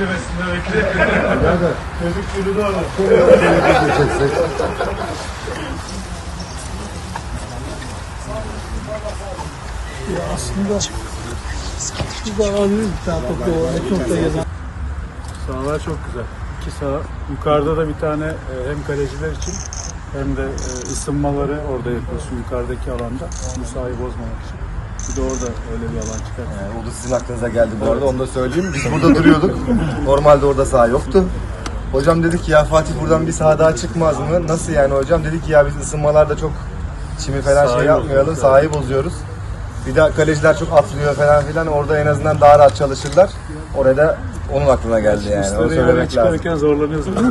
kulübesinde bekliyor. Çocuk çürüdü orada. aslında zararlı bir tane topu olarak çok da yazan. Sahalar çok güzel. İki saha. Yukarıda da bir tane e, hem kaleciler için hem de e, ısınmaları orada yapıyorsun yukarıdaki alanda. Bu sahayı bozmamak için. Bir de orada öyle bir alan çıkar. Yani o da sizin aklınıza geldi bu arada onu da söyleyeyim. Biz burada duruyorduk. Normalde orada saha yoktu. Hocam dedi ki ya Fatih buradan bir saha daha çıkmaz mı? Nasıl yani hocam? Dedi ki ya biz ısınmalarda çok çimi falan Sahayı şey yapmayalım. bozuyoruz. Sahayı bozuyoruz. Bir de kaleciler çok atlıyor falan filan. Orada en azından daha rahat çalışırlar. Orada da onun aklına geldi yani. Onu söylemek lazım. çıkarırken zorlanıyorsun.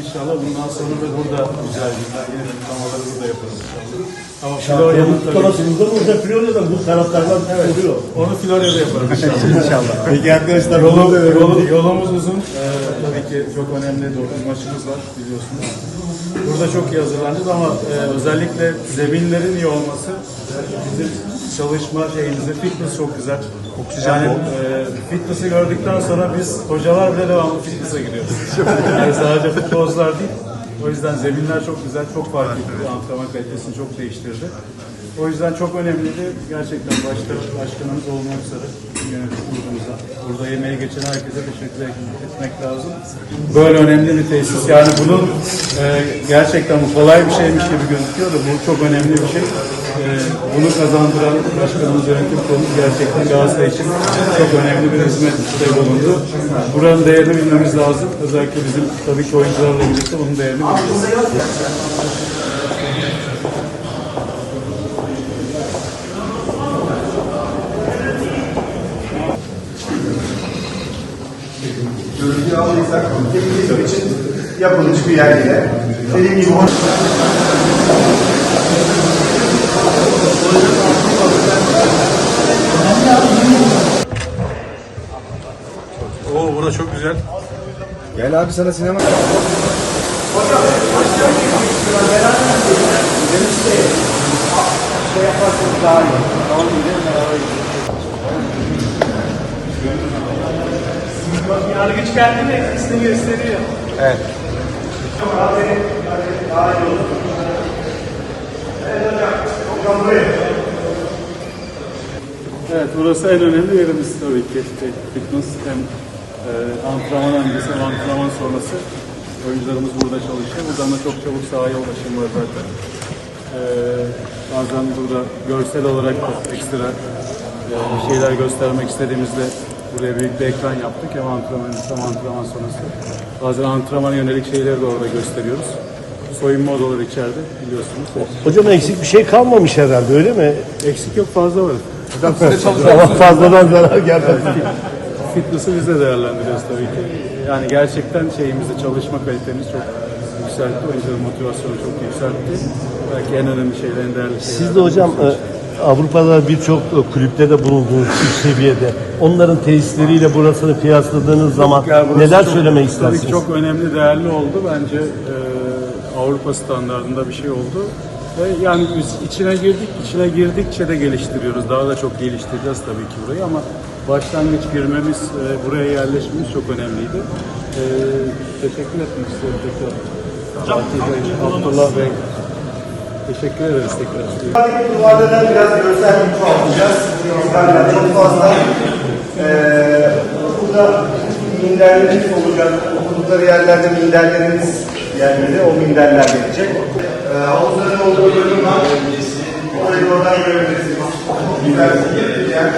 İnşallah bundan sonra da burada güzel günler, yine kutlamaları burada yaparız inşallah. Ama Florya'nın tabii, Kafasında mı hocam Florya'da bu taraftarlar oluyor. onu Florya'da yaparız inşallah. İnşallah. Peki arkadaşlar Yolu, yolu, yolumuz uzun. Ee, tabii ki çok önemli dokuz maçımız var biliyorsunuz. Burada çok iyi hazırlanacağız ama e, özellikle zeminlerin iyi olması bizim çalışma şeyimizde fitness çok güzel. yani e, fitness'ı gördükten sonra biz hocalar bile devamlı fitness'a gidiyoruz. yani sadece futbolcular değil. O yüzden zeminler çok güzel, çok fark etti. Antrenman kalitesini çok değiştirdi. O yüzden çok önemliydi. Gerçekten başta başkanımız olmak üzere yönetim kurulumuza, burada yemeğe geçen herkese teşekkür etmek lazım. Böyle önemli bir tesis. Yani bunun e, gerçekten bu kolay bir şeymiş gibi gözüküyor da bu çok önemli bir şey. E, bunu kazandıran başkanımız yönetim kurulumuz gerçekten Galatasaray için çok önemli bir hizmet bulundu. Buranın değerini bilmemiz lazım. Özellikle bizim tabii ki oyuncularla birlikte bunun değerini bilmemiz görüntü aldıysak televizyon için yapılmış bir yer yine. Gibi Oo burada çok güzel. Gel abi sana sinema. Yargıç kendini etkisini gösteriyor. Evet. Evet, burası en önemli yerimiz tabii ki. Şey, Fitness hem e, antrenman öncesi hem antrenman sonrası. Oyuncularımız burada çalışıyor. Buradan da çok çabuk sahaya ulaşım var zaten. E, bazen burada görsel olarak ekstra e, bir şeyler göstermek istediğimizde buraya büyük bir ekran yaptık. Hem antrenman öncesi hem antrenman sonrası. Bazen antrenmana yönelik şeyleri de orada gösteriyoruz. Soyunma odaları içeride biliyorsunuz. Hocam eksik bir şey kalmamış herhalde öyle mi? Eksik yok fazla var. Ama fazladan zarar gelmez. Fitness'ı biz de değerlendiriyoruz tabii ki. Yani gerçekten şeyimizde çalışma kalitemiz çok yükseltti. Oyuncuların motivasyonu çok yükseltti. Belki en önemli şeyler, en değerli şeyler. Siz de hocam e, Avrupa'da birçok e, kulüpte de bulundunuz üst seviyede. Onların tesisleriyle burasını kıyasladığınız zaman Yani burası neler çok- söylemek Tabii istersiniz? ki çok önemli, değerli oldu. Bence e, Avrupa standartında bir şey oldu. Ve yani biz içine girdik, içine girdikçe de geliştiriyoruz. Daha da çok geliştireceğiz tabii ki burayı ama başlangıç girmemiz, e, buraya yerleşmemiz çok önemliydi. E, teşekkür etmek istiyorum tekrar. Fatih Bey, Abdullah Bey. Teşekkür ederiz tekrar. duvarda da biraz görsel bir çoğaltacağız. Yukarıda çok fazla. Ee, burada minderlerimiz olacak. Okudukları yerlerde minderlerimiz yerleri, o minderler gelecek. Ee, havuzların olduğu bölüm var. Orayı oradan görebilirsiniz. Güzel bir yer.